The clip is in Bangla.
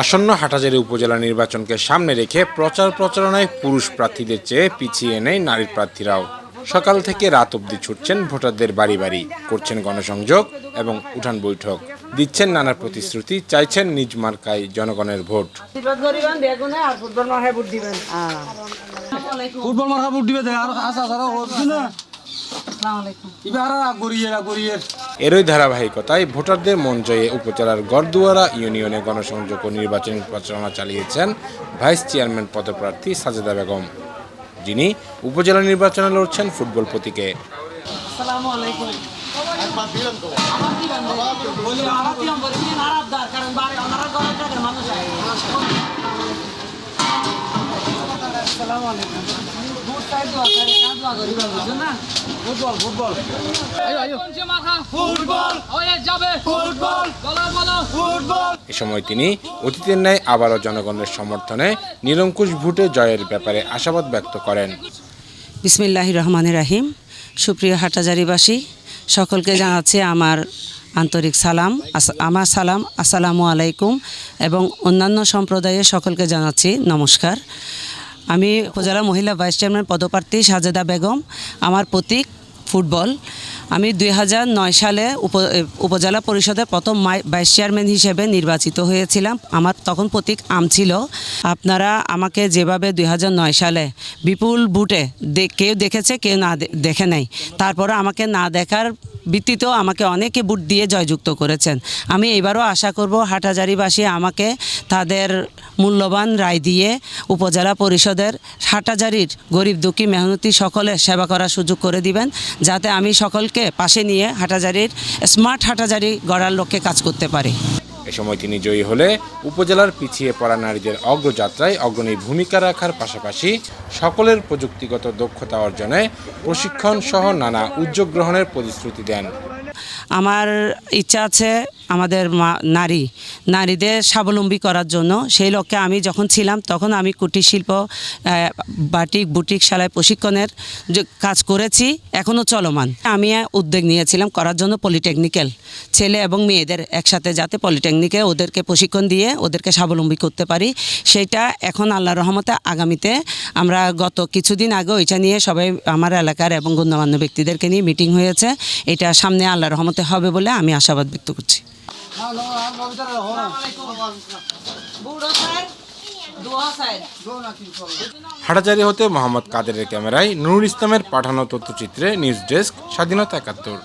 আসন্ন হাটাজারি উপজেলা নির্বাচনকে সামনে রেখে প্রচার প্রচারণায় পুরুষ প্রার্থীদের চেয়ে পিছিয়ে নেই নারী প্রার্থীরাও। সকাল থেকে রাত অবধি ছুটছেন ভোটারদের বাড়ি বাড়ি। করছেন গণসংযোগ এবং উঠান বৈঠক। দিচ্ছেন নানা প্রতিশ্রুতি চাইছেন নিজ মার্কায় জনগণের ভোট। ফুটবল ভোট মার্কা বুট দিবে আর আসা এরই ধারাবাহিকতায় ভোটারদের মন জয়ে উপজেলার গড়দুয়ারা ইউনিয়নে গণসংযোগ ও নির্বাচনী প্রচারণা চালিয়েছেন ভাইস চেয়ারম্যান পদপ্রার্থী সাজেদা বেগম। যিনি উপজেলা নির্বাচনে লড়ছেন ফুটবল প্রতীকে। আসসালামু আলাইকুম। এ সময় তিনি অতীতের ন্যায় আবারও জনগণের সমর্থনে নিরঙ্কুশ ভোটে জয়ের ব্যাপারে আশাবাদ ব্যক্ত করেন। বিসমিল্লাহ রহমান রাহিম। সুপ্রিয় হাটাজারিবাসী সকলকে জানাচ্ছি আমার আন্তরিক সালাম আমার সালাম, আসসালামু আলাইকুম এবং অন্যান্য সম্প্রদায়ের সকলকে জানাচ্ছি নমস্কার। আমি উপজেলা মহিলা ভাইস চেয়ারম্যান পদপ্রার্থী সাজেদা বেগম, আমার প্রতীক ফুটবল। আমি দুই হাজার নয় সালে উপজেলা পরিষদের প্রথম ভাইস চেয়ারম্যান হিসেবে নির্বাচিত হয়েছিলাম। আমার তখন প্রতীক আম ছিল। আপনারা আমাকে যেভাবে দুই হাজার নয় সালে বিপুল ভোটে কেউ দেখেছে, কেউ না দেখে নাই। তারপরে আমাকে না দেখার ভিত্তিতেও আমাকে অনেকে বুট দিয়ে জয়যুক্ত করেছেন। আমি এবারও আশা করব হাটাজারিবাসী আমাকে তাদের মূল্যবান রায় দিয়ে উপজেলা পরিষদের হাটাজারির গরিব দুঃখী মেহনতি সকলের সেবা করার সুযোগ করে দিবেন, যাতে আমি সকলকে পাশে নিয়ে হাটাজারির স্মার্ট হাটাজারি গড়ার লক্ষ্যে কাজ করতে পারি। এ সময় তিনি জয়ী হলে উপজেলার পিছিয়ে পড়া নারীদের অগ্রযাত্রায় অগ্রণী ভূমিকা রাখার পাশাপাশি সকলের প্রযুক্তিগত দক্ষতা অর্জনে প্রশিক্ষণ সহ নানা উদ্যোগ গ্রহণের প্রতিশ্রুতি দেন। আমার ইচ্ছা আছে আমাদের মা, নারী, নারীদের স্বাবলম্বী করার জন্য সেই লক্ষ্যে আমি যখন ছিলাম তখন আমি কুটির শিল্প বাটিক, বুটিক সেলাই প্রশিক্ষণের যে কাজ করেছি এখনও চলমান। আমি উদ্যোগ নিয়েছিলাম করার জন্য পলিটেকনিক্যাল ছেলে এবং মেয়েদের একসাথে যাতে পলিটেকনিকে ওদেরকে প্রশিক্ষণ দিয়ে ওদেরকে স্বাবলম্বী করতে পারি, সেটা এখন আল্লাহ রহমতে আগামীতে আমরা গত কিছুদিন আগে ওইটা নিয়ে সবাই আমার এলাকার এবং গণ্যমান্য ব্যক্তিদেরকে নিয়ে মিটিং হয়েছে, এটা সামনে আল্লাহ রহমতে হবে বলে আমি আশাবাদ ব্যক্ত করছি। বুড়ো সাইড দোয়া সাইড হাটাজারি হতে মোহাম্মদ কাদেরের ক্যামেরায় নুরুল ইসলামের পাঠানো তথ্যচিত্রে নিউজ ডেস্ক স্বাধীনতা একাত্তর।